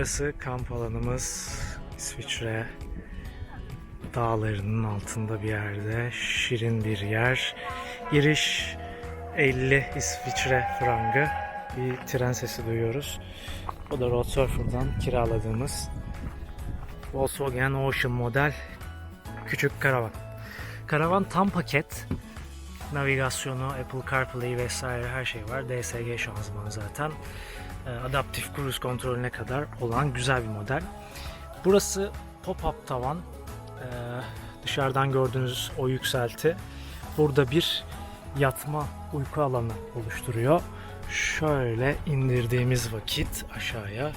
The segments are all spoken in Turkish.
Burası kamp alanımız. İsviçre dağlarının altında bir yerde. Şirin bir yer. Giriş 50 İsviçre frangı. Bir tren sesi duyuyoruz. O da Road Surfer'dan kiraladığımız Volkswagen Ocean model küçük karavan. Karavan tam paket. Navigasyonu, Apple CarPlay vesaire her şey var. DSG şanzıman zaten. E, Adaptif cruise kontrolüne kadar olan güzel bir model. Burası pop-up tavan. E, dışarıdan gördüğünüz o yükselti. Burada bir yatma uyku alanı oluşturuyor. Şöyle indirdiğimiz vakit aşağıya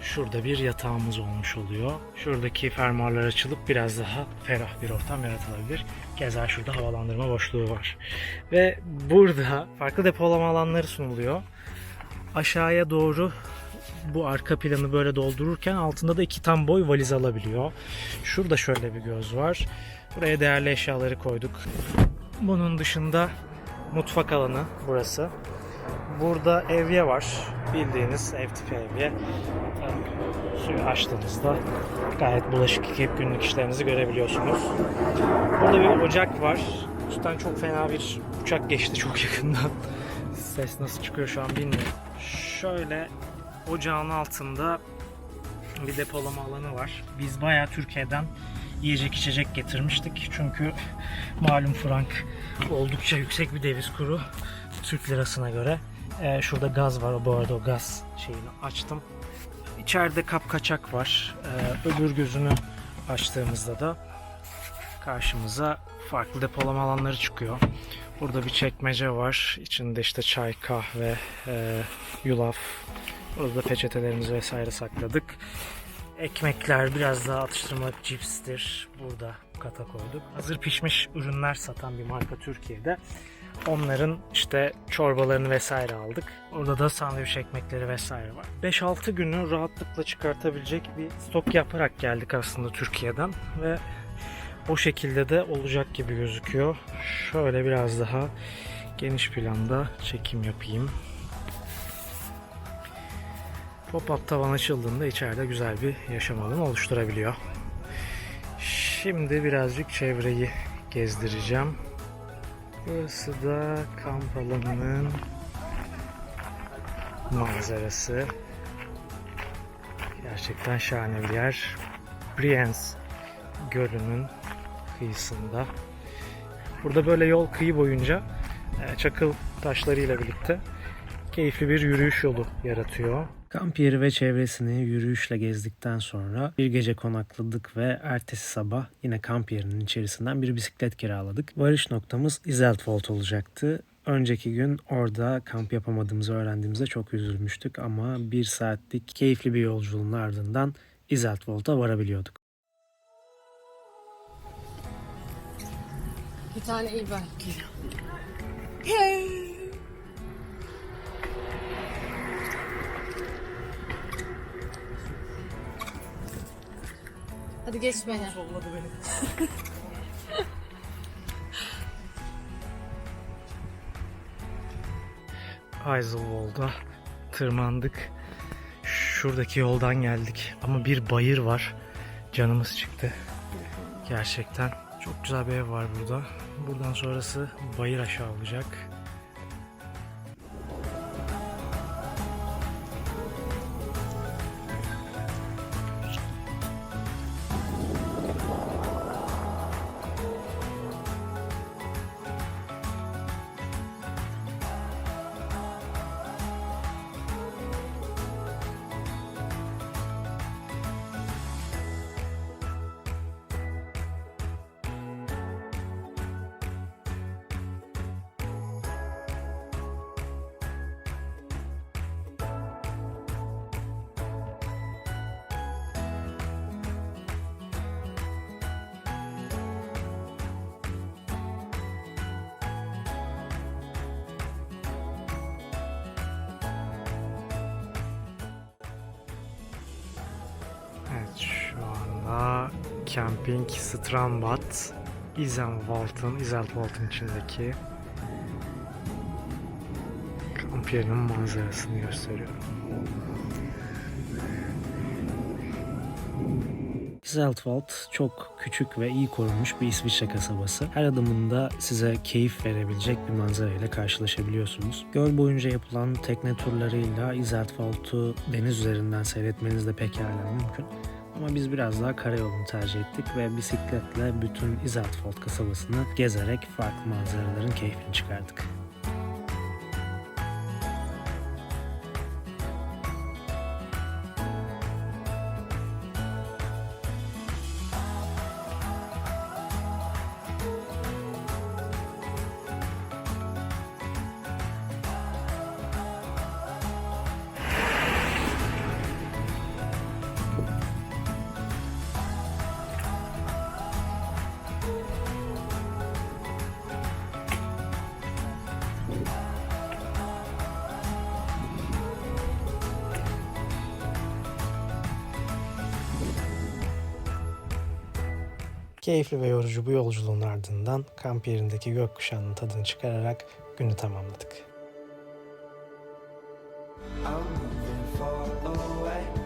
şurada bir yatağımız olmuş oluyor. Şuradaki fermuarlar açılıp biraz daha ferah bir ortam yaratılabilir. Keza şurada havalandırma boşluğu var. Ve burada farklı depolama alanları sunuluyor. Aşağıya doğru bu arka planı böyle doldururken altında da iki tam boy valiz alabiliyor. Şurada şöyle bir göz var. Buraya değerli eşyaları koyduk. Bunun dışında mutfak alanı burası. Burada evye var. Bildiğiniz ev tipi evye. Suyu açtığınızda gayet bulaşık yıkayıp günlük işlerinizi görebiliyorsunuz. Burada bir ocak var. Üstten çok fena bir uçak geçti çok yakından. Ses nasıl çıkıyor şu an bilmiyorum. Şöyle ocağın altında bir depolama alanı var. Biz bayağı Türkiye'den yiyecek içecek getirmiştik. Çünkü malum frank oldukça yüksek bir döviz kuru Türk lirasına göre. Ee, şurada gaz var. Bu arada o gaz şeyini açtım. İçeride kap kaçak var. Ee, öbür gözünü açtığımızda da karşımıza farklı depolama alanları çıkıyor. Burada bir çekmece var. İçinde işte çay, kahve, e, yulaf. Burada da peçetelerimizi vesaire sakladık. Ekmekler, biraz daha atıştırmalık cipstir. Burada kata koyduk. Hazır pişmiş ürünler satan bir marka Türkiye'de. Onların işte çorbalarını vesaire aldık. Orada da sandviç ekmekleri vesaire var. 5-6 günü rahatlıkla çıkartabilecek bir stok yaparak geldik aslında Türkiye'den ve o şekilde de olacak gibi gözüküyor. Şöyle biraz daha geniş planda çekim yapayım. Pop-up tavan açıldığında içeride güzel bir yaşam alanı oluşturabiliyor. Şimdi birazcık çevreyi gezdireceğim. Burası da kamp alanının manzarası. Gerçekten şahane bir yer. Brienz Gölü'nün kıyısında. Burada böyle yol kıyı boyunca e, çakıl taşlarıyla birlikte keyifli bir yürüyüş yolu yaratıyor. Kamp yeri ve çevresini yürüyüşle gezdikten sonra bir gece konakladık ve ertesi sabah yine kamp yerinin içerisinden bir bisiklet kiraladık. Varış noktamız Iseltvold olacaktı. Önceki gün orada kamp yapamadığımızı öğrendiğimizde çok üzülmüştük ama bir saatlik keyifli bir yolculuğun ardından Iseltvold'a varabiliyorduk. Bir tane iyi ben geliyor. Hadi geç beni. Solladı beni. Eiselwold'a tırmandık. Şuradaki yoldan geldik ama bir bayır var. Canımız çıktı. Gerçekten çok güzel bir ev var burada. Buradan sonrası bayır aşağı olacak. Evet şu anda Camping Strandbad Isenwald'ın, Isenwald'ın içindeki kamp yerinin manzarasını gösteriyorum. Zeltwald çok küçük ve iyi korunmuş bir İsviçre kasabası. Her adımında size keyif verebilecek bir manzara ile karşılaşabiliyorsunuz. Göl boyunca yapılan tekne turlarıyla Zeltwald'u deniz üzerinden seyretmeniz de pekala mümkün. Ama biz biraz daha karayolunu tercih ettik ve bisikletle bütün Isertfold kasabasını gezerek farklı manzaraların keyfini çıkardık. Keyifli ve yorucu bu yolculuğun ardından kamp yerindeki gökkuşağının tadını çıkararak günü tamamladık. I'm moving far away.